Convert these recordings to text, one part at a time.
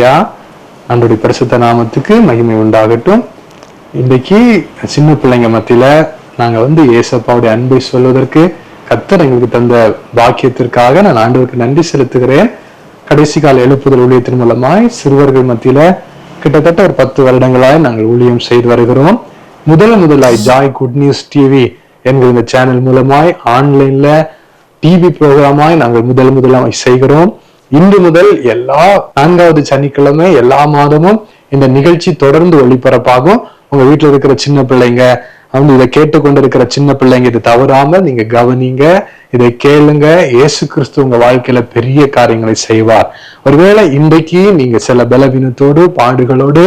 ஹalleluya அன்றைய பரிசுத்த நாமத்துக்கு மகிமை உண்டாகட்டும். இன்றைக்கு சின்ன பிள்ளைங்க மத்தியில நாங்க வந்து ஏசப்பாவுடைய அன்பை சொல்வதற்கு கத்தர் எங்களுக்கு தந்த பாக்கியத்திற்காக நான் ஆண்டவருக்கு நன்றி செலுத்துகிறேன். கடைசி கால எழுப்புதல் ஊழியத்தின் மூலமாய் சிறுவர்கள் மத்தியில கிட்டத்தட்ட ஒரு பத்து வருடங்களாய் நாங்கள் ஊழியம் செய்து வருகிறோம். முதல் முதலாய் ஜாய் குட் நியூஸ் டிவி என்கிற இந்த சேனல் மூலமாய் ஆன்லைன்ல டிவி ப்ரோக்ராமாய் நாங்கள் முதல் முதலாய் செய்கிறோம். இன்று முதல் எல்லா நான்காவது சனிக்கிழமை எல்லா மாதமும் இந்த நிகழ்ச்சி தொடர்ந்து ஒளிபரப்பாகும். உங்க வீட்டுல இருக்கிற சின்ன பிள்ளைங்க அவங்க இதை கேட்டுக்கொண்டிருக்கிற சின்ன பிள்ளைங்க இது தவறாம நீங்க கவனிங்க இதை கேளுங்க. இயேசு கிறிஸ்து உங்க வாழ்க்கையில பெரிய காரியங்களை செய்வார். ஒருவேளை இன்றைக்கு நீங்க சில பலவீனத்தோடு பாடுகளோடு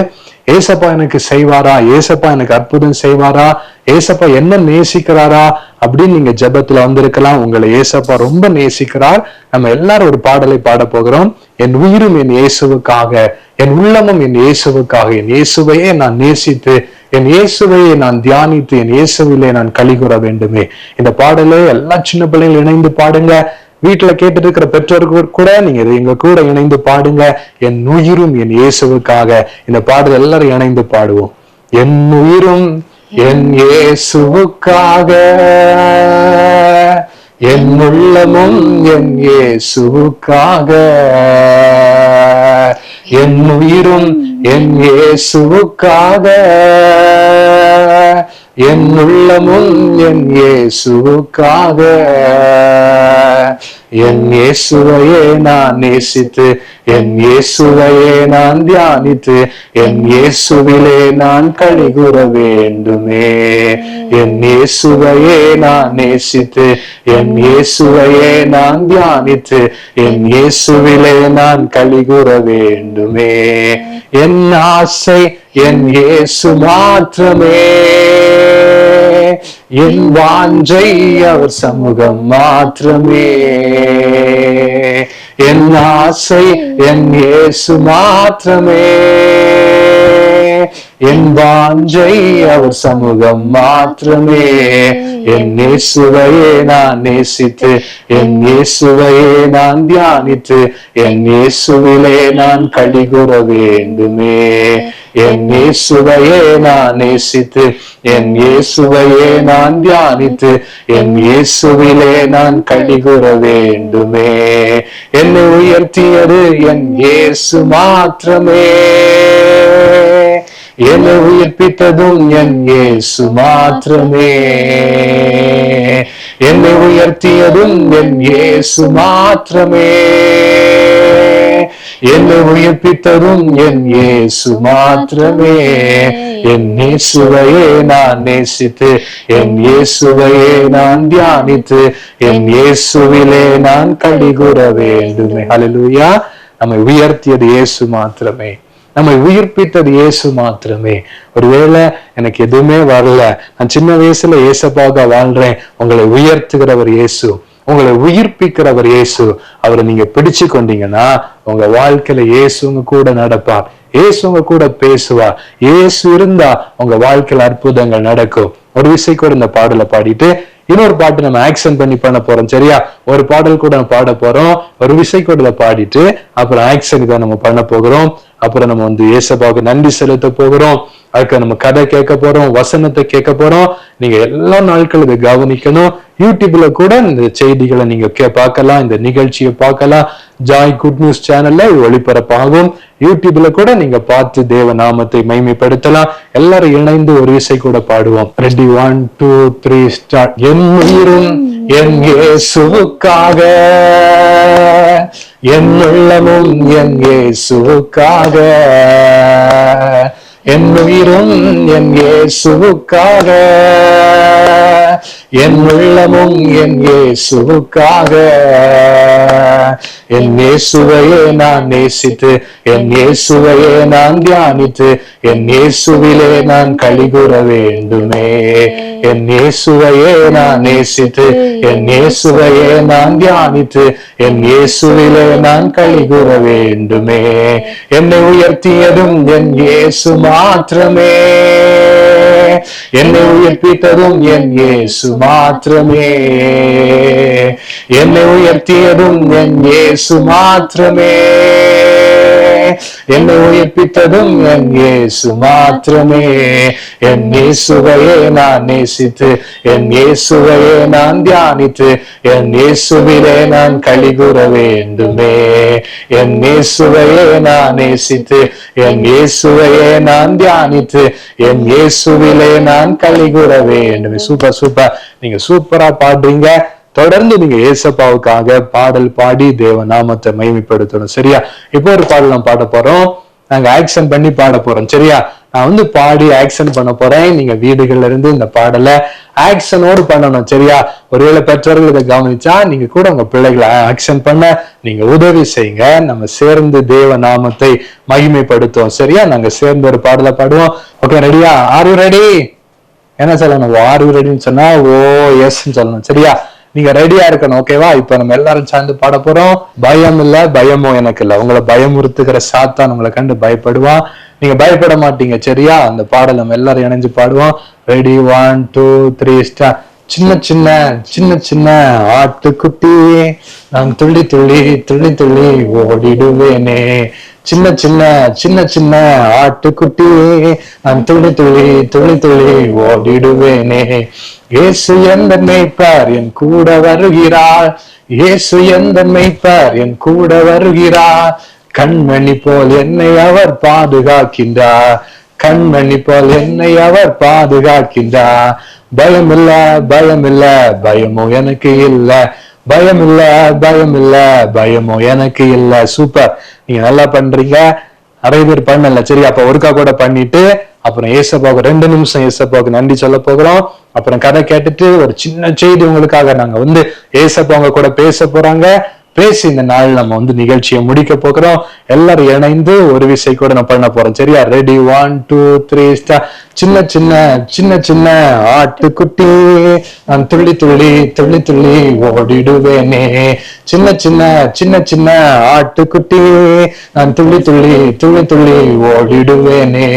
ஏசப்பா எனக்கு செய்வாரா? ஏசப்பா எனக்கு அற்புதம் செய்வாரா? ஏசப்பா என்ன நேசிக்கிறாரா? அப்படின்னு நீங்க ஜபத்துல வந்திருக்கலாம். உங்களை ஏசப்பா ரொம்ப நேசிக்கிறார். நம்ம எல்லாரும் ஒரு பாடலை பாட போகிறோம். என் உயிரும் என் இயேசுவுக்காக என் உள்ளமும் என் இயேசுவுக்காக என் இயேசுவையே நான் நேசித்து என் இயேசுவையை நான் தியானித்து என் இயேசுவிலே நான் கலிகூற வேண்டுமே. இந்த பாடலை எல்லா சின்ன பிள்ளைகள் இணைந்து பாடுங்க. வீட்டுல கேட்டுட்டு இருக்கிற பெற்றோர்கள் கூட நீங்க எங்க கூட இணைந்து பாடுங்க. என் உயிரும் என் இயேசுவுக்காக. இந்த பாடல் எல்லாரும் இணைந்து பாடுவோம். என் உயிரும் என் இயேசுவுக்காக. என் உள்ளமும் என் இயேசுவுக்காக. என் உயிரும் என் இயேசுவுக்காக. என் உள்ளமும் என் இயேசுவுக்காக. என் இயேசுவையே நான் நேசித்து என் இயேசுவையே நான் தியானித்து என் இயேசுவிலே நான் கழிகுற வேண்டுமே. என் இயேசுவையே நான் நேசித்து என் இயேசுவையே நான் தியானித்து என் இயேசுவிலே நான் கழிகுற வேண்டுமே. என் ஆசை என் இயேசு மாற்றமே என் வாஞ்சை அவர் சமூகம் மாத்திரமே என் ஆசை என் இயேசு மாத்திரமே என் வாஞ்சை அவர் சமூகம் மாத்திரமே என் இயேசுவையே நான் நேசித்து என் இயேசுவையே நான் தியானித்து என் இயேசுவிலே நான் கழிகுற வேண்டுமே என் இயேசுவையே நான் நேசித்து என் இயேசுவையே நான் தியானித்து என் இயேசுவிலே நான் கழிகுற வேண்டுமே என்னை உயர்த்தியது என் இயேசு மாத்திரமே. என்னை உயிர்ப்பித்ததும் என் இயேசு மாத்திரமே. என்னை உயர்த்தியதும் என் இயேசு மாத்திரமே. என்னை உயிர்ப்பித்ததும் என் இயேசு மாத்திரமே. என் இயேசுவையே நான் நேசித்து என் இயேசுவையே நான் தியானித்து என் இயேசுவிலே நான் கடிகுற வேண்டுமே. ஹalleluya நம்மை உயர்த்தியது இயேசு மாத்திரமே. நம்மை உயிர்ப்பித்தது இயேசு மாத்திரமே. ஒருவேளை எனக்கு எதுவுமே வரல. நான் சின்ன வயசுல இயேசப்பாக வாழ்றேன். உங்களை உயர்த்துகிறவர் இயேசு. உங்களை உயிர்ப்பிக்கிறவர் இயேசு. அவரை நீங்க பிடிச்சு கொண்டீங்கன்னா உங்க வாழ்க்கையில இயேசுங்க கூட நடப்பார். இயேசுங்க கூட பேசுவார். இயேசு இருந்தா உங்க வாழ்க்கையில அற்புதங்கள் நடக்கும். ஒரு விசை கூட இந்த பாடலை பாடிட்டு இன்னொரு பாட்டு நம்ம ஆக்ஷன் பண்ணி பண்ண போறோம் சரியா? ஒரு பாடல் கூட நம்ம பாட போறோம். ஒரு விசை கூட பாடிட்டு அப்புறம் ஆக்ஷன் தான் நம்ம பண்ண போகிறோம். அப்புறம் நம்ம வந்து ஏசபாவுக்கு நன்றி செலுத்த போகிறோம். அதுக்கு நம்ம கதை கேட்க போறோம் வசனத்தை கேட்க போறோம். நீங்க எல்லா நாட்களும் இதை கவனிக்கணும். யூடியூப்ல கூட இந்த செய்திகளை நீங்க கே பார்க்கலாம் இந்த நிகழ்ச்சியை பார்க்கலாம். ஜாய் குட் நியூஸ் சேனல்ல ஒளிபரப்பாகும். யூடியூப்ல கூட நீங்க பார்த்து தேவ நாமத்தை மைமைப்படுத்தலாம். எல்லாரும் இணைந்து ஒரு இசை கூட பாடுவோம். Ready one two three start என் உயிரும் என் இயேசுவுக்காக என் உள்ளமும் என் இயேசுவுக்காக. என் உயிரும் என் இயேசுவுக்காக. என் உள்ளமும் என் இயேசுவுக்காக. என் இயேசுவையே நான் நேசித்து என் இயேசுவையே நான் தியானித்து என் இயேசுவிலே நான் கழிகுற வேண்டுமே. என் இயேசுவையே நான் நேசித்து என் இயேசுவையே நான் தியானித்து என் இயேசுவிலே நான் கழிகுற வேண்டுமே. என்னை உயர்த்தியதும் என் இயேசுமா. மாத்திரமே. என்னை உயர்ப்பித்ததும் என் இயேசு மாத்திரமே. என்னை உயர்த்தியதும் என் இயேசு மாத்திரமே. என்னை உயிர்ப்பித்ததும் என் ஏசு மாத்திரமே. என் ஏசுவையே நான் நேசித்து என் ஏசுவையே நான் தியானித்து என் ஏசுவிலே நான் கலிகுற வேண்டுமே. என் இயேசுவையே நான் நேசித்து என் ஏசுவையே நான் தியானித்து என் ஏசுவிலே நான் கலிகுற வேண்டுமே. Super super. நீங்க சூப்பரா பாடுறீங்க. தொடர்ந்து நீங்க ஏசப்பாவுக்காக பாடல் பாடி தேவ நாமத்தை மகிமைப்படுத்தணும். சரியா? இப்போ ஒரு பாடல் நான் பாட போறோம். நாங்க ஆக்ஷன் பண்ணி பாட போறோம். சரியா? நான் வந்து பாடி ஆக்ஷன் பண்ண போறேன். நீங்க வீடுகள்ல இருந்து இந்த பாடலை ஆக்ஷனோடு பண்ணணும். சரியா? ஒருவேளை பெற்றோர்கள் இதை கவனிச்சா நீங்க கூட உங்க பிள்ளைகளை ஆக்ஷன் பண்ண நீங்க உதவி செய்யுங்க. நம்ம சேர்ந்து தேவ நாமத்தை மகிமைப்படுத்துவோம். சரியா? நாங்க சேர்ந்து ஒரு பாடலை பாடுவோம். ஓகே ரெடியா ஆர் யூ ரெடி என்ன சொல்லணும்? ஆர் யூ ரெடின்னு சொன்னா ஓ எஸ் சொல்லணும். சரியா? நீங்க ரெடியா இருக்கணும் ஓகேவா இப்ப நம்ம எல்லாரும் சேர்ந்து பாட போறோம். பயம் இல்ல பயமோ எனக்கு இல்ல. உங்களை பயமுறுத்துகிற சாத்தான் உங்களை கண்டு பயப்படுவான் நீங்க பயப்பட மாட்டீங்க சரியா? அந்த பாடல் நம்ம எல்லாரும் இணைஞ்சு பாடுவோம். Ready one two three start சின்ன சின்ன சின்ன சின்ன ஆட்டுக்குட்டி. நான் துள்ளி துள்ளி துள்ளி துள்ளி ஓடிடுவேனே. சின்ன சின்ன சின்ன சின்ன ஆட்டுக்குட்டி. நான் துளி துளி துளி துளி ஓடிடுவேனே. இயேசு எந்த மேய்ப்பார் என் கூட வருகிறார். இயேசு எந்த மேய்ப்பார் என் கூட வருகிறார். கண்மணி போல் என்னை அவர் பாதுகாக்கின்றார். கண்மணி போல் என்னை அவர் பாதுகாக்கின்றார். பயம் இல்ல பயம் இல்ல எனக்கு இல்லை. பயம் இல்ல பயம்? இல்ல பயமோ எனக்கு இல்ல. சூப்பர் நீங்க நல்லா பண்றீங்க. நிறைய பேர் பண்ணல. சரி அப்ப ஒருக்கா கூட பண்ணிட்டு அப்புறம் ஏசப்பாவுக்கு ரெண்டு நிமிஷம் ஏசப்பாவுக்கு நன்றி சொல்ல போகிறோம் அப்புறம் கதை கேட்டுட்டு ஒரு சின்ன செய்தி உங்களுக்காக நாங்க வந்து ஏசப்பா உங்க கூட பேச போறாங்க. பேசி இந்த நாள் நம்ம வந்து நிகழ்ச்சியை முடிக்க போகிறோம். எல்லாரும் இணைந்து ஒரு விசை கூட நம்ம பண்ண போறோம் சரியா? Ready one two three start சின்ன சின்ன சின்ன சின்ன ஆட்டுக்குட்டி. நான் துள்ளி துள்ளி துள்ளி துள்ளி ஓடிடுவேனே. சின்ன சின்ன சின்ன சின்ன ஆட்டுக்குட்டி. நான் துள்ளி துள்ளி துள்ளி துள்ளி ஓடிடுவேனே.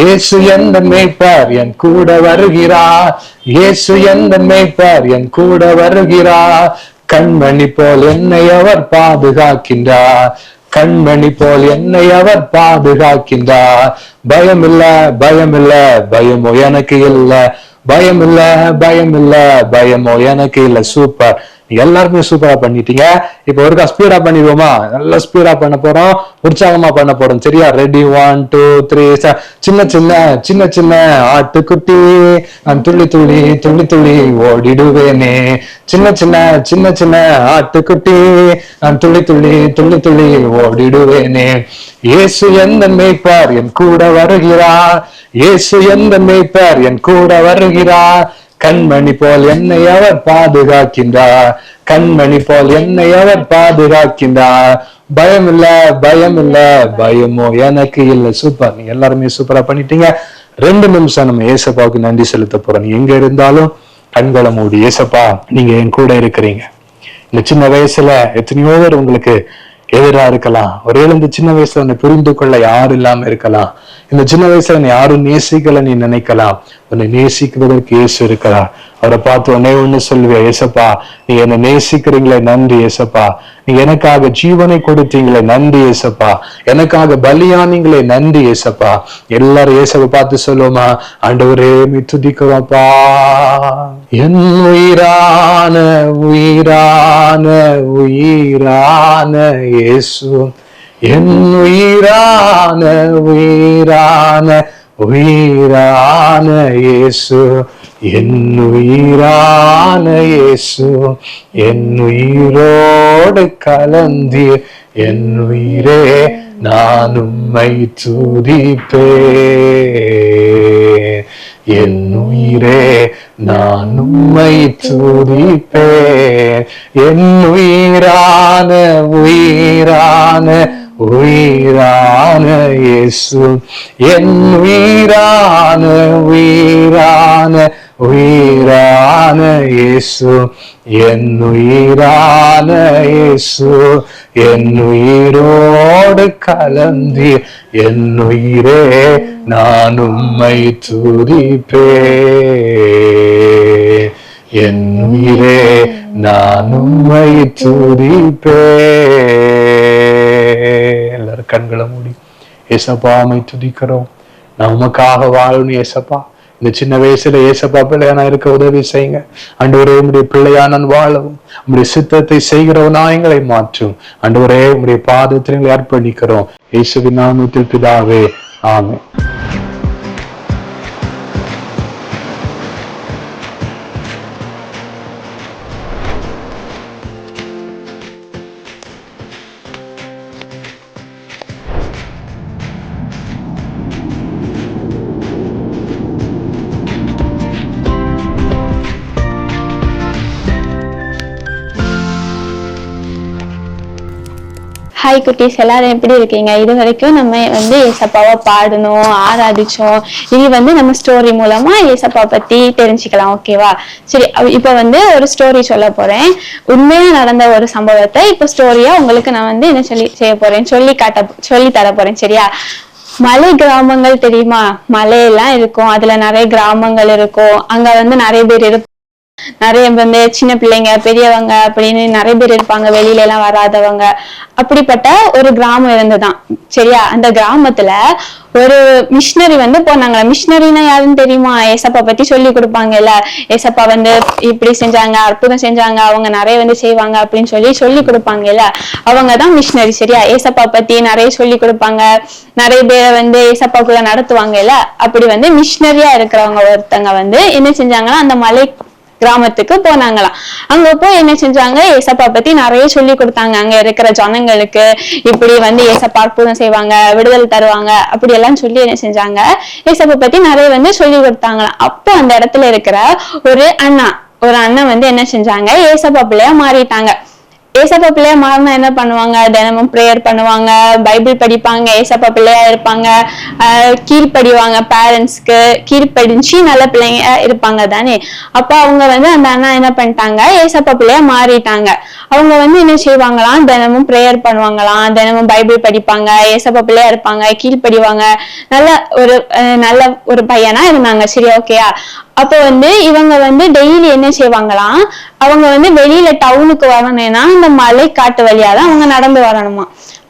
இயேசு எந்த மேய்ப்பார்? என் கூட வருகிறார். இயேசு எந்த மேய்ப்பார்? என் கூட வருகிறார். கண்மணி போல் என்னை அவர் பாதுகாக்கின்றார். கண்மணி போல் என்னை அவர் பாதுகாக்கின்றார். பயம் இல்ல பயம் இல்ல பயமோ எனக்கு இல்ல. பயம் இல்ல பயம் இல்ல பயமோ எனக்கு இல்ல. சூப்பர். எல்லாருமே சூப்பரா பண்ணிட்டீங்க. இப்போ ஒருக்கா ஸ்பீடா பண்ணிடுவோமா? நல்லா ஸ்பீடா பண்ண போறோம். உற்சாகமா பண்ண போறோம். சரியா? ரெடி ஒன் டூ த்ரீ சின்ன சின்ன சின்ன சின்ன ஆட்டுக்குட்டி. நான் துள்ளி துள்ளி துள்ளி துள்ளி ஓடிடுவேனே. சின்ன சின்ன சின்ன சின்ன ஆட்டுக்குட்டி. நான் துள்ளி துள்ளி துள்ளி துள்ளி ஓடிடுவேனே. இயேசு எந்த மேய்ப்பார் என் கூட வருகிறார். இயேசு எந்த மேய்ப்பார் என் கூட வருகிறார். கண்மணி போல் என்னை அவர் பாதுகாக்கின்றார். கண்மணி போல் என்னை அவர் பாதுகாக்கின்றார். பயம் இல்ல பயம் இல்ல பயமோ எனக்கு இல்ல. சூப்பர். நீங்க எல்லாருமே சூப்பரா பண்ணிட்டீங்க. ரெண்டு நிமிஷம் நம்ம ஏசப்பாவுக்கு நன்றி செலுத்த போறோம். நீ எங்க இருந்தாலும் கண்களை மூடி ஏசப்பா நீங்க என் கூட இருக்கிறீங்க. இந்த சின்ன வயசுல எத்தனையோ பேர் உங்களுக்கு எதிரா இருக்கலாம். ஒரே இந்த சின்ன வயசுல உன்னை புரிந்து கொள்ள யாரும் இல்லாம இருக்கலாம். இந்த சின்ன வயசுல உன்னை யாரும் நேசிக்கல நீ நினைக்கலாம். உன்னை நேசிக்கிறதற்கு இயேசு இருக்கிறா அவரை பார்த்து உடனே ஒண்ணு சொல்லுவேன் ஏசப்பா நீ என்னை நேசிக்கிறீங்களே நன்றி ஏசப்பா. நீ எனக்காக ஜீவனை கொடுத்தீங்களே நன்றி ஏசப்பா. எனக்காக பலியானீங்களே நன்றி ஏசப்பா. எல்லாரும் இயேசப்பை பார்த்து சொல்லுவோமா? ஆண்டவரே மீ துதிக்கிறோம்ப்பா. என் உயிரான உயிரான உயிரான இயேசு. என் உயிரான உயிரான உயிரான இயேசு என் உயிரான இயேசு என் உயிரோடு கலந்தி என் உயிரே நான் உம்மை துதிப்பேன். என் உயிரே நான் உம்மை துதிப்பேன். என் உயிரான உயிரான உயிரான இயேசு என் உயிரான உயிரான உயிரான இயேசு என் உயிரான இயேசு என் உயிரோடு கலந்தி என் உயிரே நான் உம்மை துதிப்பேன் என் உயிரே நான் உம்மை துதிப்பேன் எல்லாரும் கண்களை மூடி. ஏசப்பா அமை துதிக்கிறோம். நான் உமக்காக வாழணும் ஏசப்பா. இந்த சின்ன வயசுல ஏசப்பா பிள்ளையா நான் இருக்க உதவி செய்யுங்க. அன்றுவரே உம்முடைய பிள்ளையா நான் வாழவும் உம்முடைய சித்தத்தை செய்கிறவனா எங்களை மாற்றும். அண்டு ஒரே பாதத்தில் எங்களை அர்ப்பணிக்கிறோம். இயேசுவின் நாமத்தில் பிதாவே ஆமே ஹாய் குட்டீஸ் எல்லாரும் எப்படி இருக்கீங்க? இது வரைக்கும் நம்ம வந்து ஏசப்பாவை பாடணும் ஆராதிச்சோம். இது வந்து நம்ம ஸ்டோரி மூலமா ஏசப்பா பத்தி தெரிஞ்சுக்கலாம் ஓகேவா சரி இப்ப வந்து ஒரு ஸ்டோரி சொல்ல போறேன். உண்மையா நடந்த ஒரு சம்பவத்தை இப்ப ஸ்டோரியா உங்களுக்கு நான் வந்து என்ன சொல்லி செய்ய போறேன்? சொல்லி காட்ட சொல்லி தர போறேன் சரியா? மலை கிராமங்கள் தெரியுமா? மலையெல்லாம் இருக்கும். அதுல நிறைய கிராமங்கள் இருக்கும். அங்க வந்து நிறைய பேர் இருப்பாங்க. நிறைய வந்து சின்ன பிள்ளைங்க பெரியவங்க அப்படின்னு நிறைய பேர் இருப்பாங்க வெளியில எல்லாம் வராதவங்க. அப்படிப்பட்ட ஒரு கிராமம் இருந்துதான். சரியா? அந்த கிராமத்துல ஒரு மிஷினரி வந்து போனாங்களா மிஷினரினா யாருன்னு தெரியுமா? ஏசப்பா பத்தி சொல்லி கொடுப்பாங்கல்ல. ஏசப்பா வந்து இப்படி செஞ்சாங்க அற்புதம் செஞ்சாங்க அவங்க நிறைய வந்து செய்வாங்க அப்படின்னு சொல்லி சொல்லி கொடுப்பாங்கல்ல. அவங்க தான் மிஷினரி சரியா? ஏசப்பா பத்தி நிறைய சொல்லி கொடுப்பாங்க. நிறைய பேரை வந்து ஏசப்பாக்குள்ள நடத்துவாங்கல்ல. அப்படி வந்து மிஷினரியா இருக்கிறவங்க ஒருத்தங்க வந்து என்ன செஞ்சாங்கன்னா அந்த மலை கிராமத்துக்கு போனாங்களாம். அங்க போய் என்ன செஞ்சாங்க? ஏசப்பா பத்தி நிறைய சொல்லி கொடுத்தாங்க. அங்க இருக்கிற ஜனங்களுக்கு இப்படி வந்து ஏசப்பா அற்புதம் செய்வாங்க விடுதல் தருவாங்க அப்படி எல்லாம் சொல்லி என்ன செஞ்சாங்க? ஏசப்பா பத்தி நிறைய வந்து சொல்லி கொடுத்தாங்களாம். அப்போ அந்த இடத்துல இருக்கிற ஒரு அண்ணா ஒரு அண்ணன் வந்து என்ன செஞ்சாங்க? ஏசப்பா பிள்ளையா மாறிட்டாங்க. ஏசப்பா பிள்ளையா மாறினா என்ன பண்ணுவாங்க? தினமும் ப்ரேயர் பண்ணுவாங்க பைபிள் படிப்பாங்க ஏசப்பா பிள்ளையா இருப்பாங்க. ஆஹ் கீழ்ப்படிவாங்க பேரண்ட்ஸ்க்கு கீழ்ப்படிஞ்சு நல்ல பிள்ளைங்க இருப்பாங்க தானே? அப்ப அவங்க வந்து அந்த அண்ணா என்ன பண்ணிட்டாங்க? ஏசப்பா பிள்ளையா மாறிட்டாங்க. அவங்க வந்து என்ன செய்வாங்களாம்? தினமும் ப்ரேயர் பண்ணுவாங்களாம். தினமும் பைபிள் படிப்பாங்க ஏசப்பா பிள்ளையா இருப்பாங்க கீழ்ப்படிவாங்க. நல்ல ஒரு அஹ் நல்ல ஒரு பையனா இருந்தாங்க. சரி ஓகேயா அப்போ வந்து இவங்க வந்து டெய்லி என்ன செய்வாங்களாம் அவங்க வந்து வெளியில டவுனுக்கு வரணும்னா இந்த மலை காட்டு வழியா தான் அவங்க நடந்து வரணுமா?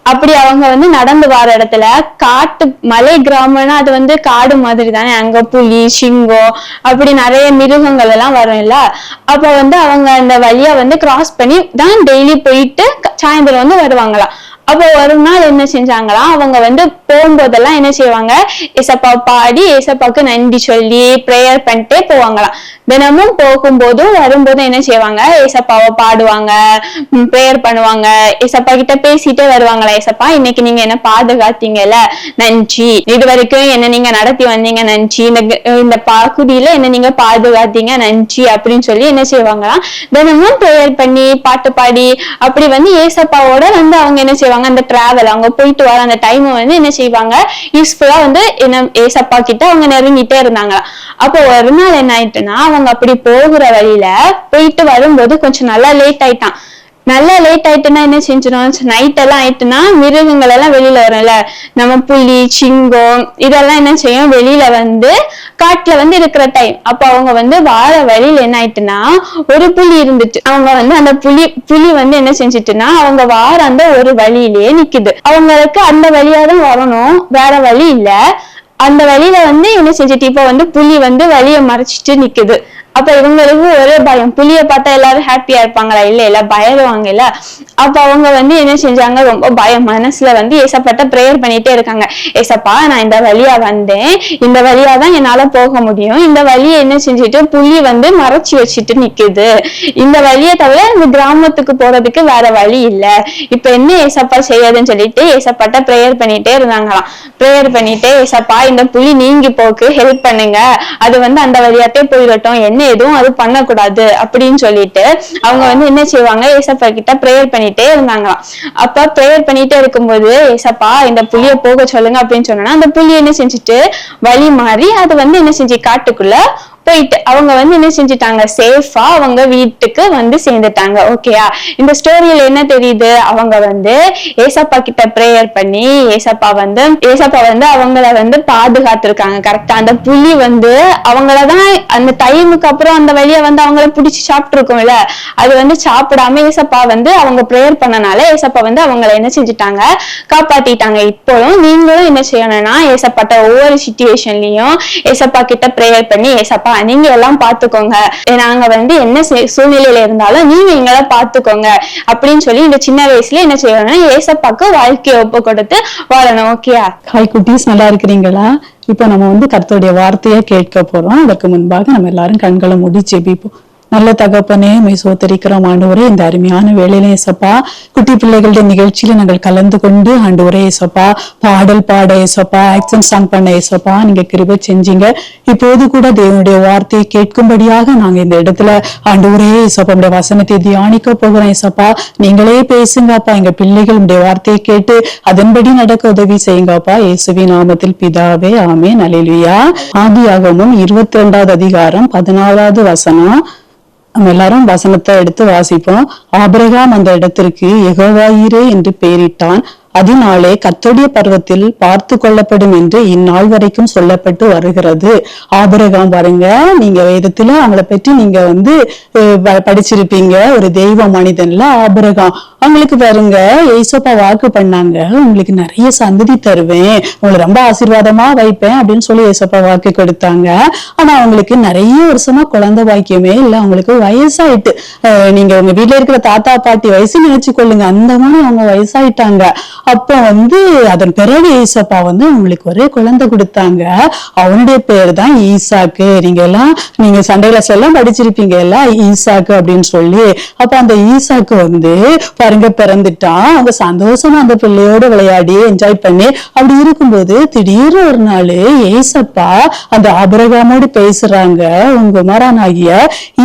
அப்படி அவங்க வந்து நடந்து வர இடத்துல காட்டு மலை கிராமம்னா அது வந்து காடு மாதிரி தானே அங்க புலி சிங்கம் அப்படி நிறைய மிருகங்கள் எல்லாம் வரும் இல்ல? அப்ப வந்து அவங்க அந்த வழியா வந்து கிராஸ் பண்ணி தான் டெய்லி போயிட்டு சாயந்தரம் வந்து வருவாங்களாம் அப்போ ஒரு நாள் என்ன செஞ்சாங்களாம் அவங்க வந்து போகும்போதெல்லாம் என்ன செய்வாங்க? ஏசப்பா பாடி ஏசப்பாக்கு நன்றி சொல்லி ப்ரேயர் பண்ணிட்டே போவாங்களாம். தினமும் போகும்போதும் வரும்போதும் என்ன செய்வாங்க? ஏசப்பாவை பாடுவாங்க ப்ரேயர் பண்ணுவாங்க. ஏசப்பா கிட்ட பேசிட்டே வருவாங்களா ஏசப்பா? இன்னைக்கு நீங்க என்ன பாதுகாத்தீங்கல்ல? நன்றி. இது வரைக்கும் என்ன நீங்க நடத்தி வந்தீங்க? நன்றி. இந்த இந்த பகுதியில என்ன நீங்க பாதுகாத்தீங்க? நன்றி அப்படின்னு சொல்லி என்ன செய்வாங்களாம்? தினமும் ப்ரேயர் பண்ணி பாட்டு பாடி அப்படி வந்து ஏசப்பாவோட வந்து அவங்க என்ன செய்வாங்க? அந்த டிராவல் அவங்க போயிட்டு வர அந்த டைம் வந்து என்ன செய்வாங்க? யூஸ்ஃபுல்லா வந்து என்ன ஏசப்பா கிட்ட அவங்க நெருங்கிட்டே இருந்தாங்க. அப்போ ஒரு நாள் என்ன ஆயிட்டுன்னா அவங்க அப்படி போகிற வழியில போயிட்டு வரும்போது கொஞ்சம் நல்லா லேட் ஆயிட்டான். நல்லா லேட் ஆயிட்டுன்னா என்ன செஞ்சிடும் நைட் எல்லாம் ஆயிட்டுன்னா மிருகங்கள் எல்லாம் வெளியில வரும்ல. நம்ம புலி சிங்கம் இதெல்லாம் என்ன செய்யும்? வெளியில வந்து காட்டுல வந்து இருக்கிற டைம் அப்ப அவங்க வந்து வார வழியில என்ன ஆயிட்டுன்னா ஒரு புலி இருந்துச்சு அவங்க வந்து அந்த புலி புலி வந்து என்ன செஞ்சுட்டுன்னா அவங்க வார அந்த ஒரு வழியிலேயே நிக்குது. அவங்களுக்கு அந்த வழியா தான் வரணும். வேற வழி இல்ல. அந்த வழியில வந்து என்ன செஞ்சுட்டு இப்ப வந்து புலி வந்து வழியை மறைச்சிட்டு நிக்குது. அப்ப இவங்களுக்கு ஒரே பயம். புளிய பார்த்தா எல்லாரும் ஹாப்பியா இருப்பாங்களா? இல்ல இல்ல பயருவாங்க இல்ல? அப்ப அவங்க வந்து என்ன செஞ்சாங்க? ரொம்ப பயம். மனசுல வந்து ஏசப்பட்ட ப்ரேயர் பண்ணிட்டே இருக்காங்க. ஏசப்பா நான் இந்த வழியா வந்தேன். இந்த வழியா தான் என்னால போக முடியும். இந்த வழியை என்ன செஞ்சுட்டு புளி வந்து மறைச்சு வச்சுட்டு நிக்குது. இந்த வழியை தவிர இந்த கிராமத்துக்கு போறதுக்கு வேற வழி இல்ல. இப்ப என்ன ஏசப்பா செய்யாதுன்னு சொல்லிட்டு ஏசப்பாட்ட ப்ரேயர் பண்ணிட்டே இருந்தாங்களாம். ப்ரேயர் பண்ணிட்டு ஏசப்பா இந்த புளி நீங்கி போக்கு. ஹெல்ப் பண்ணுங்க. அது வந்து அந்த வழியாத்தே போயிடட்டும் என்ன எதுவும் அது பண்ணக்கூடாது அப்படின்னு சொல்லிட்டு அவங்க வந்து என்ன செய்வாங்க? ஏசப்பா கிட்ட ப்ரேயர் பண்ணிட்டே இருந்தாங்களாம். அப்ப ப்ரேயர் பண்ணிட்டே இருக்கும்போது ஏசப்பா இந்த புலிய போக சொல்லுங்க அப்படின்னு சொன்னா அந்த புளி என்ன செஞ்சுட்டு வழி மாறி அது வந்து என்ன செஞ்சு காட்டுக்குள்ள போயிட்டு அவங்க வந்து என்ன செஞ்சுட்டாங்க? சேஃபா அவங்க வீட்டுக்கு வந்து சேர்ந்துட்டாங்க. ஓகேயா இந்த ஸ்டோரியில என்ன தெரியுது? அவங்க வந்து ஏசப்பா கிட்ட ப்ரேயர் பண்ணி ஏசப்பா வந்து ஏசப்பா வந்து அவங்கள வந்து பாதுகாத்திருக்காங்க. கரெக்டா அந்த புலி வந்து அவங்களதான் அந்த டைமுக்கு அப்புறம் அந்த வழியை வந்து அவங்கள பிடிச்சி சாப்பிட்டுருக்கோம்ல? அது வந்து சாப்பிடாம ஏசப்பா வந்து அவங்க ப்ரேயர் பண்ணனால ஏசப்பா வந்து அவங்கள என்ன செஞ்சுட்டாங்க? காப்பாத்திட்டாங்க. இப்போவும் நீங்களும் என்ன செய்யணும்னா ஏசப்பாட்ட ஒவ்வொரு சுச்சுவேஷன்லயும் ஏசப்பா கிட்ட ப்ரேயர் பண்ணி ஏசப்பா நீங்க எல்லாம் பாத்துக்கோங்க நாங்க வந்து என்ன சூழ்நிலையில இருந்தாலும் நீங்க எங்களை பாத்துக்கோங்க. அப்படின்னு சொல்லி இந்த சின்ன வயசுல என்ன செய்யணும்னா ஏசப்பாக்கு வாழ்க்கையை ஒப்பு கொடுத்து வாழணும். ஓகேயா ஹாய் குட்டீஸ் நல்லா இருக்கிறீங்களா? இப்போ நம்ம வந்து கருத்துடைய வார்த்தையை கேட்க போறோம். அதற்கு முன்பாக நம்ம எல்லாரும் கண்களை மூடி ஜெபிப்போம். நல்ல தகப்பனே மை சோத்தரிக்கிறோம். ஆண்டவரே இந்த அருமையான வேலையில ஏசப்பா குட்டி பிள்ளைகளுடைய நிகழ்ச்சியில நாங்கள் கலந்து கொண்டு ஆண்டவரே ஏசப்பா பாடல் பாட ஏசப்பா ஆக்சன் சாங் பண்ண ஏசப்பா நீங்க கிருப செஞ்சீங்க. இப்போது கூட தேவனுடைய வார்த்தையை கேட்கும்படியாக நாங்க இந்த இடத்துல ஆண்டவரே ஏசப்பா உடைய வசனத்தை தியானிக்க போகிறோம் ஏசப்பா. நீங்களே பேசுங்கப்பா எங்க பிள்ளைகள் உடைய வார்த்தையை கேட்டு அதன்படி நடக்க உதவி செய்யுங்கப்பா. இயேசுவி நாமத்தில் பிதாவே ஆமே நலிலுயா ஆதியாகமும் இருபத்தி ரெண்டாவது அதிகாரம் பதினாலாவது வசனம். நம்ம எல்லாரும் வசனத்தை எடுத்து வாசிப்போம். ஆபிரகாம் அந்த இடத்திற்கு எகோவாயிரே என்று பெயரிட்டான். அதனாலே கத்தோடைய பருவத்தில் பார்த்து கொள்ளப்படும் என்று இந்நாள் வரைக்கும் சொல்லப்பட்டு வருகிறது. ஆபிரகாம் பாருங்க நீங்க வேதத்துல அவங்கள பற்றி நீங்க வந்து ப- படிச்சிருப்பீங்க. ஒரு தெய்வ மனிதன்ல ஆபிரகாம். அவங்களுக்கு பாருங்க ஏசப்பா வாக்கு பண்ணாங்க. உங்களுக்கு நிறைய சந்ததி தருவேன். உங்களை ரொம்ப ஆசீர்வாதமா வைப்பேன் அப்படின்னு சொல்லி ஏசப்பா வாக்கு கொடுத்தாங்க. ஆனா அவங்களுக்கு நிறைய வருஷமா குழந்தை பாக்கியமே இல்ல. அவங்களுக்கு வயசாயிட்டு அஹ் நீங்க உங்க வீட்டுல இருக்கிற தாத்தா பாட்டி வயசு நினைச்சு கொள்ளுங்க அந்த மாதிரி அவங்க வயசாயிட்டாங்க. அப்போ வந்து அதன் பிறகு ஏசப்பா வந்து உங்களுக்கு ஒரே குழந்தை கொடுத்தாங்க. அவனுடைய பேர் தான் ஈசாக்கு. நீங்க எல்லாம் நீங்க சண்டையில எல்லாம் படிச்சிருப்பீங்க எல்லாம் ஈசாக்கு அப்படின்னு சொல்லி. அப்ப அந்த ஈசாக்கு வந்து பாருங்க பிறந்துட்டான் அவங்க சந்தோஷமா அந்த பிள்ளையோட விளையாடி என்ஜாய் பண்ணி அப்படி இருக்கும்போது திடீர்னு ஒரு நாள் ஏசப்பா அந்த ஆபிரகாமோடு பேசுறாங்க. உங்க மரானாகிய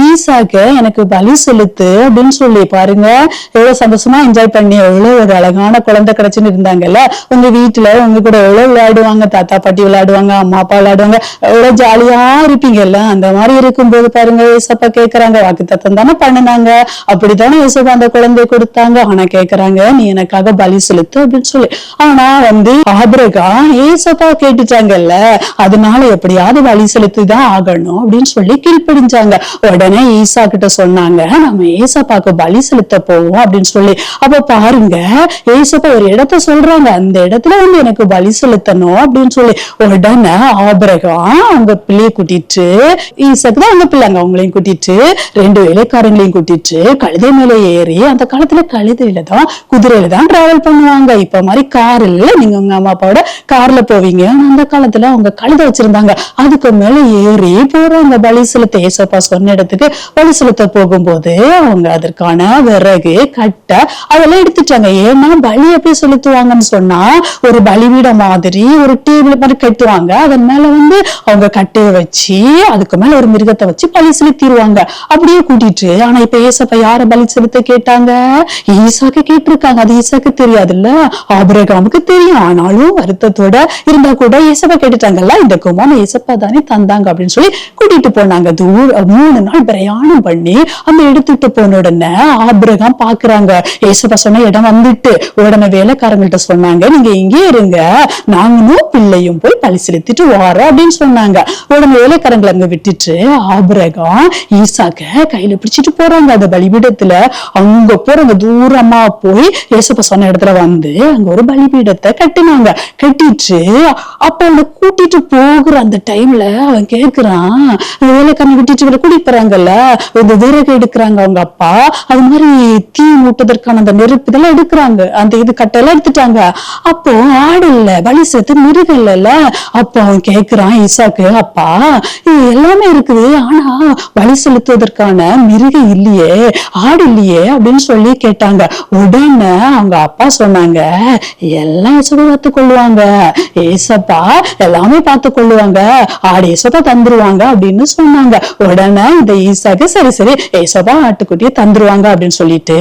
ஈசாக்க எனக்கு பலி செலுத்து அப்படின்னு சொல்லி பாருங்க. எவ்வளவு சந்தோஷமா என்ஜாய் பண்ணி எவ்வளவு ஒரு அழகான குழந்தை கிடைச்சுன்னு இருந்தாங்கல்ல உங்க வீட்டுல உங்க கூட எவ்வளவு விளையாடுவாங்க? தாத்தா பாட்டி விளையாடுவாங்க அம்மா அப்பா விளையாடுவாங்க. எவ்வளவு ஜாலியா இருப்பீங்கல்ல? அந்த மாதிரி இருக்கும்போது பாருங்க ஏசப்பா கேக்குறாங்க. வாக்கு தத்தம் தானே பண்ணினாங்க. அப்படித்தானே ஏசப்பா அந்த குழந்தைய கொடுத்தாங்க. ஆனா கேக்குறாங்க நீ எனக்காக பலி செலுத்து அப்படின்னு சொல்லி. ஆனா வந்து ஆபிரகா ஏசப்பா கேட்டுட்டாங்கல்ல அதனால எப்படியாவது பலி செலுத்திதான் ஆகணும் அப்படின்னு சொல்லி கீழ்ப்படிஞ்சாங்க. உடனே ஈசா கிட்ட சொன்னாங்க நம்ம ஏசப்பாக்கு பலி செலுத்த போவோம் அப்படின்னு சொல்லி. அப்ப பாருங்க ஏசப்பா ஒரு இடத்த சொல்றாங்க. அந்த இடத்துல வந்து எனக்கு பலி செலுத்தணும் அப்படின்னு சொல்லி. உடனே ஆபரகம் அவங்க பிள்ளைய கூட்டிட்டு ஈசக்கு தான் அவங்க பிள்ளைங்க அவங்களையும் கூட்டிட்டு ரெண்டு வேலைக்காரங்களையும் கூட்டிட்டு கழுதை மேல ஏறி அந்த காலத்துல கழுதையில தான் குதிரையில தான் டிராவல் பண்ணுவாங்க. இப்ப மாதிரி கார் இல்ல நீங்க உங்க அம்மா அப்பாவோட கார்ல போவீங்க. அந்த காலத்துல அவங்க கழுதை வச்சிருந்தாங்க. அதுக்கு மேல ஏறி போறாங்க. பலி செலுத்த ஏசப்பா சொன்ன இடத்துக்கு பலி செலுத்த போகும்போது அவங்க அதற்கான விறகு கட்டை அதெல்லாம் எடுத்துட்டாங்க. ஏன்னா பலி எப்படி செலுத்துவாங்கன்னு சொன்னா ஒரு பலிபீடம் மாதிரி ஒரு டேபிள் மாதிரி கட்டுவாங்க. அதன் மேல வந்து அவங்க கட்டையை வச்சு அதுக்கு மேல ஒரு மிருகத்தை வச்சு பலி செலுத்திடுவாங்க அப்படியே கூட்டிட்டு ஆனா இப்ப ஏசப்ப யார பலி செலுத்த கேட்டாங்க? ஈசாக்கு கேட்டிருக்காங்க. அது ஈசாக்கு தெரியாதுல்ல? ஆபரகாமுக்கு தெரியும். ஆனாலும் வருத்தத்தோட இருந்தா கூட ஏசப்பா கேட்டுட்டாங்கல்ல? இந்த குமான் ஏசப்பா தானே தந்தாங்க அப்படின்னு சொல்லி கூட்டிட்டு போனாங்க. தூர மூணு நாள் பிரயாணம் பண்ணி அந்த எடுத்துட்டு போன உடனே ஆபிரகாம் பாக்குறாங்க. ஏசப்பா சொன்ன இடம் வந்துட்டு உடனே வேலை வேலைக்காரங்கள்ட்ட சொன்னாங்க நீங்க இங்கே இருங்க நாங்களும் பிள்ளையும் போய் பழி செலுத்திட்டு வாரோம் அப்படின்னு சொன்னாங்க. உடனே வேலைக்காரங்களை அங்க விட்டுட்டு ஆபிரகாம் ஈசாக்க கையில பிடிச்சிட்டு போறாங்க. அந்த பலிபீடத்துல அங்க போறவங்க தூரமா போய் ஏசப்பா சொன்ன இடத்துல வந்து அங்க ஒரு பலிபீடத்தை கட்டினாங்க. கட்டிட்டு அப்ப அவனை கூட்டிட்டு போகிற அந்த டைம்ல அவன் கேக்குறான் வேலைக்காரனை விட்டுட்டு இவரை கூட்டிட்டு போறாங்கல்ல இந்த விறகு எடுக்கிறாங்க அவங்க அப்பா அது மாதிரி தீ மூட்டதற்கான அந்த நெருப்பு இதெல்லாம் எடுக்கிறாங்க. அந்த இது கட்டெல்லாம் எடுத்துட்டாங்க அப்போ ஆடு இல்ல பலி சேர்த்து மிருகம் இல்லைல்ல அப்போ அவன் கேக்குறான் ஈசாக்கு அப்பா இது எல்லாமே இருக்குது. ஆனா பலி செலுத்துவதற்கான மிருகம் இல்லையே ஆடு இல்லையே அப்படின்னு சொல்லி கேட்டாங்க. உடனே அவங்க அப்பா சொன்னாங்க எல்லாம் இசப்பா பார்த்து கொள்ளுவாங்க. ஏசப்பா எல்லாமே பார்த்து கொள்ளுவாங்க. ஆடு ஏசப்பா தந்துருவாங்க அப்படின்னு சொன்னாங்க. உடனே இந்த ஈசாக்கு சரி சரி ஏசப்பா ஆட்டுக்குட்டியை தந்துருவாங்க அப்படின்னு சொல்லிட்டு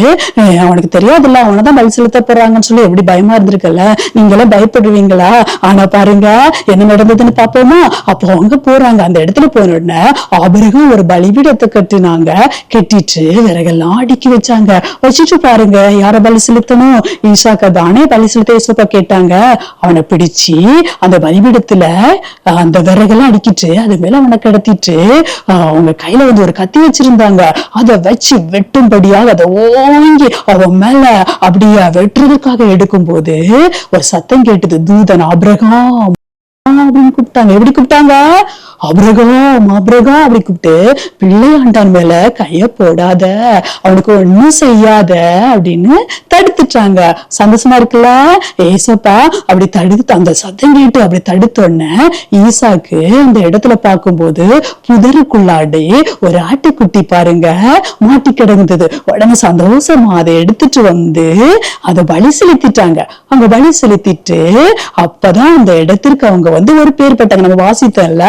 அவனுக்கு தெரியாதுல்ல அவனதான் பலி செலுத்த போறாங்கன்னு சொல்லி எப்படி பயமா இருந்திருக்கல நீங்களாம் பயப்படுவீங்களா? ஆனா பாருங்க என்ன நடந்ததுன்னு பாப்போமா அப்போ அவங்க போறாங்க. அந்த இடத்துல போன உடனே ஆபரகம் ஒரு பலிபீடத்தை கட்டினாங்க. கட்டிட்டு விறகெல்லாம் அடுக்கி வச்சாங்க. வச்சுட்டு பாருங்க யார பலி செலுத்தணும்? ஈசாக்க தானே பலி செலுத்த ஈசப்பா கேட்டாங்க. அவனை பிடிச்சு அந்த பலிபீடத்துல அந்த விறகெல்லாம் அடிக்கிட்டு அது மேல அவனை கடத்திட்டு அவங்க கையில வந்து ஒரு கத்தி வச்சிருந்தாங்க. அதை வச்சு வெட்டும்படியாக அதை ஓங்கி அவன் மேல அப்படியே வெட்டுறதுக்காக எடுக்கும்போது ஒரு சத்தம் கேட்டது தூதன் அபிரகாம் அப்படின்னு கூப்பிட்டாங்க. எப்படி கூப்பிட்டாங்க? அபிரகாம் அபிரகாம் அப்படி கூப்பிட்டு பிள்ளையாண்டான் மேல கைய போடாத அவனுக்கு ஒண்ணும் செய்யாத அப்படின்னு தடுத்துட்டாங்க. சந்தோஷமா இருக்குல்ல? ஏசப்பா அப்படி தடுத்து அந்த சத்தம் கேட்டு அப்படி தடுத்தோடனே ஈசாக்கு அந்த இடத்துல பார்க்கும்போது புதருக்குள்ளாடி ஒரு ஆட்டுக்குட்டி பாருங்க மாட்டி கிடந்தது. உடனே சந்தோஷமா அதை எடுத்துட்டு வந்து அதை பலி செலுத்திட்டாங்க. அவங்க பலி செலுத்திட்டு அப்பதான் அந்த இடத்திற்கு அவங்க வந்து ஒரு பேர் பெற்றாங்க நம்ம வாசித்தல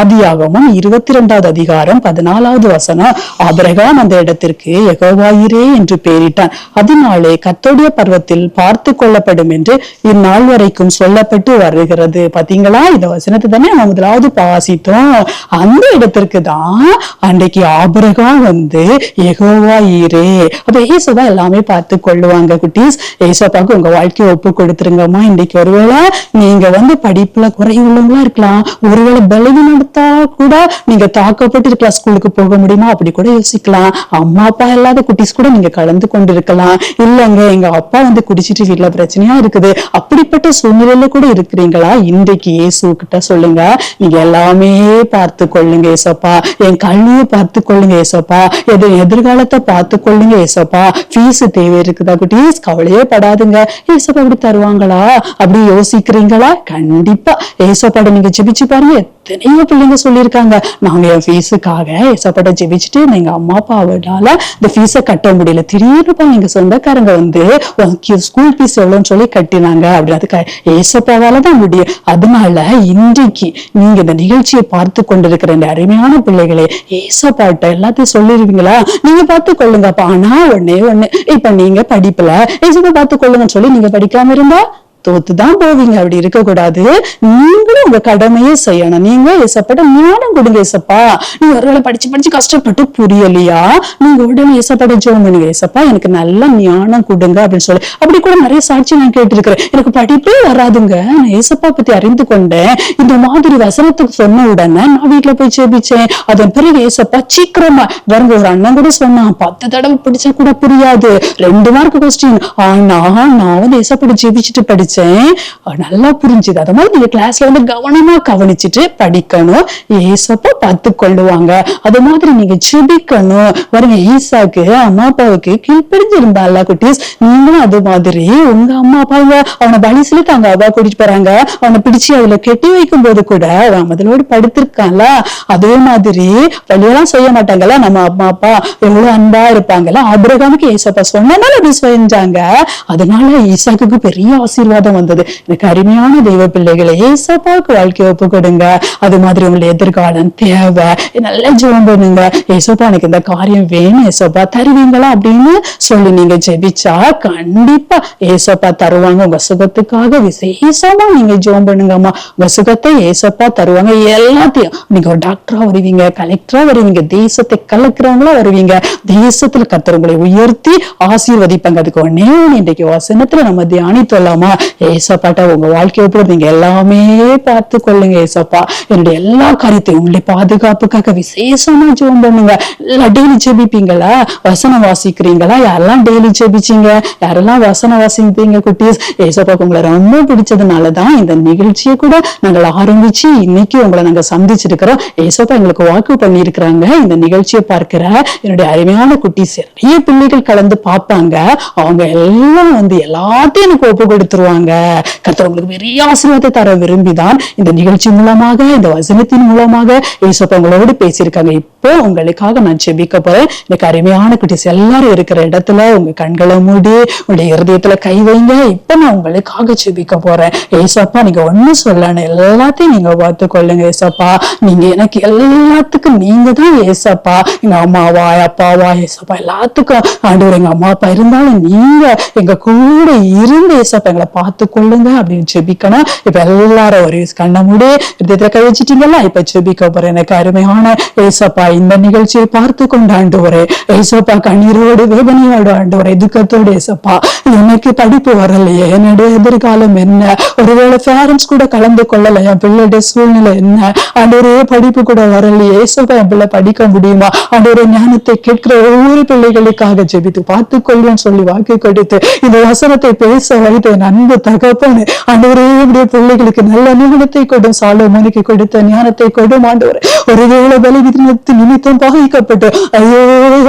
ஆதியாகமும் இருபத்தி ரெண்டாவது அதிகாரம் பதினாலாவது வசனம் ஆபிரகாம் அந்த இடத்திற்கு யெகோவாயிரே என்று பெயரிட்டான். அதனாலே கத்தோடைய பருவத்தில் பார்த்து கொள்ளப்படும் என்று இந்நாள் வரைக்கும் சொல்லப்பட்டு வருகிறது. பாத்தீங்களா? இந்த வசனத்தை தானே நம்ம முதலாவது வாசித்தோம். அந்த இடத்திற்கு தான் அன்றைக்கு ஆபிரகாம் வந்து எகோவாயிரே ஈரே அப்ப ஏசப்பா எல்லாமே பார்த்து கொள்ளுவாங்க குட்டீஸ். ஏசப்பாக்கு உங்க வாழ்க்கையை ஒப்பு கொடுத்துருங்கம்மா. இன்னைக்கு ஒருவேளை நீங்க வந்து படிப்புல குறை குறைவுள்ளவங்களா இருக்கலாம். ஒருவேளை பலவீனம் நடத்தா கூட நீங்க தாக்கப்பட்டு இருக்கலாம். ஸ்கூலுக்கு போக முடியுமா? அப்படி கூட யோசிக்கலாம். அம்மா அப்பா இல்லாத குட்டீஸ் கூட நீங்க கலந்து கொண்டு இருக்கலாம் இல்லங்க எங்க அப்பா வந்து குடிச்சிட்டு வீட்டுல பிரச்சனையா இருக்குது. அப்படிப்பட்ட சூழ்நிலையில கூட இருக்கிறீங்களா? இன்றைக்கு இயேசு கிட்ட சொல்லுங்க. நீங்க எல்லாமே பார்த்து கொள்ளுங்க ஏசப்பா. என் கல்வியை பார்த்து கொள்ளுங்க ஏசப்பா. எது எதிர்காலத்தை பார்த்து கொள்ளுங்க ஏசப்பா. ஃபீஸ் தேவை இருக்குதா குட்டீஸ்? கவலையே படாதுங்க. ஏசப்பா அப்படி தருவாங்களா? அப்படி யோசிக்கிறீங்களா? கண்டிப்பா. ஏசப்பாட நீங்க ஜெபிச்சு பாருங்க. எத்தனையோ பிள்ளைங்க சொல்லியிருக்காங்க. நாங்க என் ஃபீஸுக்காக ஏசப்பாட்ட ஜெபிச்சுட்டு எங்க அம்மா அப்பாவினால இந்த ஃபீஸை கட்ட முடியல. திடீர்னுப்பா நீங்க எங்க சொந்தக்காரங்க வந்து ஸ்கூல் ஃபீஸ் எவ்வளோன்னு சொல்லி கட்டினாங்க. அப்படி அதுக்கு ஏசப்பாவால தான் முடியும். அதனால இன்றைக்கு நீங்க இந்த நிகழ்ச்சியை பார்த்து கொண்டிருக்கிற இந்த அருமையான பிள்ளைகளே ஏசப்பாட்ட எல்லாத்தையும் சொல்லிருவீங்களா? நீங்க பார்த்து கொள்ளுங்கப்பா ஆனா ஒன்னே ஒண்ணு. இப்ப நீங்க படிப்புல ஏசப்பா பார்த்து கொள்ளுங்கன்னு சொல்லி நீங்க படிக்காம இருந்தா தோத்து தான் போவீங்க. அப்படி இருக்கக்கூடாது. நீங்களும் உங்க கடமையை செய்யணும். நீங்க ஏசப்பட்ட ஞானம் கொடுங்க ஏசப்பா. நீங்க ஒருவேளை படிச்சு படிச்சு கஷ்டப்பட்டு புரியலையா? நீங்க உடனே ஏசப்பட்ட ஜோம் பண்ணுங்க. ஏசப்பா எனக்கு நல்ல ஞானம் கொடுங்க அப்படின்னு சொல்லி. அப்படி கூட நிறைய சாட்சி நான் கேட்டிருக்கிறேன். எனக்கு படிப்பே வராதுங்க. நான் ஏசப்பா பத்தி அறிந்து கொண்டேன். இந்த மாதிரி வசனத்துக்கு சொன்ன உடனே நான் வீட்டுல போய் ஜெபிச்சேன் அதன் பிறகு ஏசப்பா சீக்கிரமா வருங்க ஒரு அண்ணன் கூட சொன்னான். பத்து தடவை படிச்சா கூட புரியாது. ரெண்டு மார்க் கொஸ்டின் ஆனா நான் வந்து ஏசப்பட ஜெபிச்சுட்டு படிச்சேன். படித்தேன் நல்லா புரிஞ்சுது. அது மாதிரி நீங்க கிளாஸ்ல வந்து கவனமா கவனிச்சுட்டு படிக்கணும். ஏசப்பா பார்த்து கொள்ளுவாங்க அது மாதிரி நீங்க ஜெபிக்கணும். பாருங்க ஈசாக்கு அம்மா அப்பாவுக்கு கீழ்ப்பிடிஞ்சிருந்தால குட்டீஸ் நீங்களும் அது மாதிரி உங்கள் அம்மா அப்பாங்க அவனை பலி செலுத்தி அவங்க அப்பா கூட்டிட்டு போறாங்க. அவனை பிடிச்சு அதுல கெட்டி வைக்கும் போது கூட அவன் முதலோடு படுத்திருக்கான்ல. அதே மாதிரி வழியெல்லாம் செய்ய மாட்டாங்கல்ல நம்ம அம்மா அப்பா எவ்வளவு அன்பா இருப்பாங்கல்ல. ஆபிரகாமுக்கு ஏசப்பா சொன்னனால அப்படி செஞ்சாங்க. அதனால ஈசாக்கு பெரிய ஆசீர்வாதம் வந்தது. எனக்கு அருமையான தெய்வ பிள்ளைகளை ஏசப்பாவுக்கு வாழ்க்கை ஒப்பு கொடுங்க அது மாதிரி உங்களுடைய எதிர்காலம் தேவை. நல்லா ஜெபம் பண்ணுங்க. ஏசப்பா எனக்கு இந்த காரியம் வேணும். ஏசப்பா தருவீங்களா அப்படின்னு சொல்லி நீங்க ஜெபிச்சா கண்டிப்பா ஏசப்பா தருவாங்க. உங்க சுகத்துக்காக விசேஷமா நீங்க ஜெபம் பண்ணுங்கம்மா. உங்க சுகத்தை ஏசப்பா தருவாங்க. எல்லாத்தையும். நீங்க ஒரு டாக்டரா வருவீங்க கலெக்டரா வருவீங்க தேசத்தை கலக்கிறவங்களா வருவீங்க. தேசத்துல கத்துறவங்களை உங்களை உயர்த்தி ஆசீர்வதிப்பாங்க. அதுக்கு ஒன்னே இன்னைக்கு இன்றைக்கு வசனத்துல நம்ம தியானித்தோலாமா ஏசப்பாட்ட உங்க வாழ்க்கையை போது நீங்க எல்லாமே பார்த்து கொள்ளுங்க ஏசப்பா. என்னுடைய எல்லா காரியத்தையும் உங்களுடைய பாதுகாப்புக்காக விசேஷமா ஜெபம் பண்ணுங்க. எல்லாம் டெய்லி ஜெபிப்பீங்களா? வசனம் வாசிக்கிறீங்களா? யாரெல்லாம் டெய்லி ஜெபிச்சீங்க? யாரெல்லாம் வசனம் வாசிப்பீங்க குட்டீஸ்? ஏசப்பாக்கு உங்களை ரொம்ப பிடிச்சதுனாலதான் இந்த நிகழ்ச்சியை கூட நாங்கள் ஆரம்பிச்சு இன்னைக்கு உங்களை நாங்க சந்திச்சிருக்கிறோம். ஏசப்பா எங்களுக்கு வாக்கு பண்ணியிருக்கிறாங்க. இந்த நிகழ்ச்சியை பார்க்கிற என்னுடைய அருமையான குட்டீஸ் நிறைய பிள்ளைகள் கலந்து பார்ப்பாங்க. அவங்க எல்லாம் வந்து எல்லாத்தையும் எனக்கு ஒப்பு கொடுத்துருவாங்க கர்த்தர் உங்களுக்கு பெரிய ஆசீர்வாதத்தை தர விரும்பிதான். இந்த நிகழ்ச்சி மூலமாக இந்த வசனத்தின் மூலமாக ஏசப்பா உங்களோடு பேசியிருக்காங்க. இப்போ உங்களுக்காக நான் ஜெபிக்க போறேன். எனக்கு அருமையான குட்டிஸ் எல்லாரும் இருக்கிற இடத்துல உங்க கண்களை மூடி உங்களுடைய இருதயத்துல கை வைங்க. இப்ப நான் உங்களுக்காக செபிக்க போறேன். ஏசப்பா நீங்க ஒண்ணு சொல்லணும் எல்லாத்தையும் நீங்க பார்த்து கொள்ளுங்க ஏசப்பா. நீங்க எனக்கு எல்லாத்துக்கும் நீங்க தான் ஏசப்பா. எங்க அம்மாவா அப்பாவா ஏசப்பா எல்லாத்துக்கும் ஆண்டவர் எங்க அம்மா அப்பா இருந்தாலும் நீங்க எங்க கூட இருந்து ஏசப்பா எங்களை பார்த்து கொள்ளுங்க அப்படின்னு ஜெபிக்கணும். இப்ப எல்லாரும் ஒரு கண்ணை மூடி இருதயத்துல கை வச்சிட்டீங்களா? இப்ப செபிக்க போறேன். எனக்கு அருமையான ஏசப்பா இந்த நிகழ்ச்சியை பார்த்து கொண்டு ஆண்டவரே ஏசப்பா கண்ணீரோடு வேதனையோடு ஆண்டவரே துக்கத்தோடு ஏசப்பா எனக்கு படிப்பு வரலையே என்னுடைய எதிர்காலம் என்ன? ஒருவேளை பேரண்ட்ஸ் கூட கலந்து கொள்ளல என் பிள்ளையுடைய சூழ்நிலை என்ன? ஆண்டவரே படிப்பு கூட வரலையே ஏசப்பா என் பிள்ளை படிக்க முடியுமா? ஆண்டவரே ஞானத்தை கேட்கிற ஒவ்வொரு பிள்ளைகளுக்காக ஜெபித்து பார்த்து கொள்வேன் சொல்லி வாக்கு கொடுத்து இந்த வசனத்தை பேச வைத்த என் அன்பு தகப்பனு ஆண்டவரே இப்படிய பிள்ளைகளுக்கு நல்ல நிபுணத்தை கொடும் சாலமோனுக்கு கொடுத்த ஞானத்தை கொடும் ஆண்டவரே. ஒருவேளை பலவீனத்து நிமித்தம் பாதிக்கப்பட்டு ஐயோ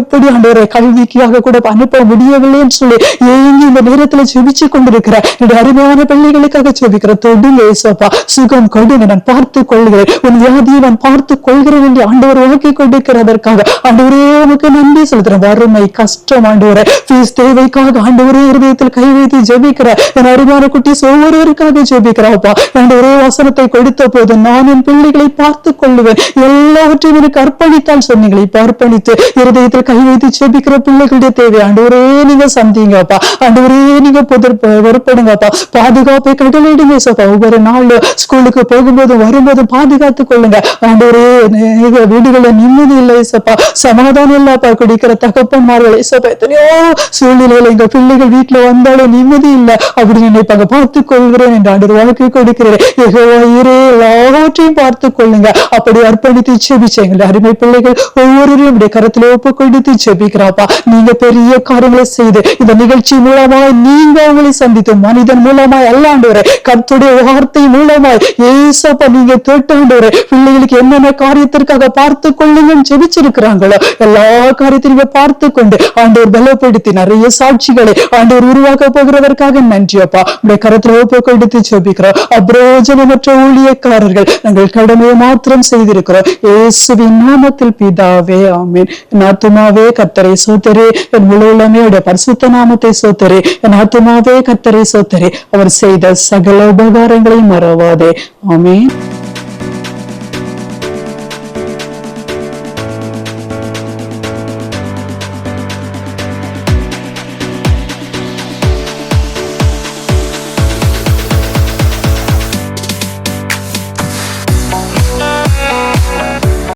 எப்படி ஆண்டவரை கல்விக்காக கூட அனுப்ப முடியவில்லைன்னு சொல்லி ஏங்கி இந்த நேரத்துல ஜெபிச்சு கொண்டிருக்கிற என்னுடைய அருமையான பிள்ளைகளுக்காக ஜெபிக்கிற தொடில் ஏசப்பா சுகம் கொடுங்க நான் பார்த்து கொள்கிறேன். உன் வியாதியை நான் பார்த்து கொள்கிறேன் என்று ஆண்டவர் வாக்கி கொடுக்கிறதற்காக ஆண்டவரே உமக்கு நன்றி செலுத்துறேன் வறுமை கஷ்டம் ஆண்டவரை பீஸ் தேவைக்காக ஆண்டவரே இருதயத்தில் கை வைத்து ஜெபிக்கிற என் அருமையான குட்டி ஒவ்வொருவருக்காக ஜெபிக்கிறாப்பா ஆண்டவரே வசனத்தை கொடுத்த போது நான் என் பிள்ளைகளை பார்த்து கொள்ளுவேன். எல்லாவற்றையும் எனக்கு அர்ப்பணித்தால் சொன்னீங்களே இப்ப அர்ப்பணித்து இருதயத்தில் கை வைத்து செபிக்கிற பிள்ளைகளுடைய தேவை. ஆண்டவரே நீங்க சந்திங்கப்பா. ஆண்டவரே நீங்க புதர் வெறுப்படுங்கப்பா பாதுகாப்பை கடலிடுங்க சப்பா ஒவ்வொரு நாள் ஸ்கூலுக்கு போகும்போது வரும்போது பாதுகாத்து கொள்ளுங்க. ஆண்டவரே நீங்க வீடுகள்ல நிம்மதி இல்லை சப்பா சமாதானம் இல்லப்பா. குடிக்கிற தகப்பன்மார்கள் ஏசப்பா எத்தனையோ சூழ்நிலையில எங்க பிள்ளைகள் வீட்டுல வந்தாலும் நிம்மதி இல்லை. அப்படின்னு நினைப்பாங்க. பார்த்து கொள்கிறேன் என்று ஆண்டவர் வாழ்க்கை கொடுக்கிறேன். எல்லாவற்றையும் பார்த்து கொள்ளுங்க. அப்படி அர்ப்பணித்து செபிச்சேங்களே அருமை பிள்ளைகள் ஒவ்வொருவரையும் உடைய கரத்துல ஒப்பு கொடுத்து செபிக்கிறாப்பா நீங்க பெரிய காரியங்களை செய்து இந்த நிகழ்ச்சி மூலமாய் நீங்க அவங்களை சந்தித்து மனிதன் மூலமாய் அல்லாண்டவரை கருத்துடைய வார்த்தை மூலமாய் ஏசப்பா நீங்க கேட்டாண்டவரை பிள்ளைகளுக்கு என்னென்ன காரியத்திற்காக பார்த்து கொள்ளுங்கன்னு ஜெபிச்சிருக்கிறாங்களோ எல்லா காரியத்தையும் பார்த்து கொண்டு ஆண்டவர் பலப்படுத்தி நிறைய சாட்சிகளை ஆண்டவர் உருவாக்க போகிறதற்காக நன்றி அப்பா உடைய கருத்துல ஒப்பு கொடுத்து ஜெபிக்கிறோம். அப்ரோஜனமற்ற ஊழியக்காரர்கள் நாங்கள் கடமையை மாத்திரம் செய்திருக்கிறோம். இயேசுவின் நாமத்தில் பிதாவே ஆமீன். என் ஆத்துமாவே கத்தரை சோத்தரே. என் முழு உள்ளமே உடைய பரிசுத்த நாமத்தை சோத்தரே. என் ஆத்துமாவே கத்தரை சோத்தரே. அவர் செய்த சகல உபகாரங்களை மறவாதே. ஆமீன்.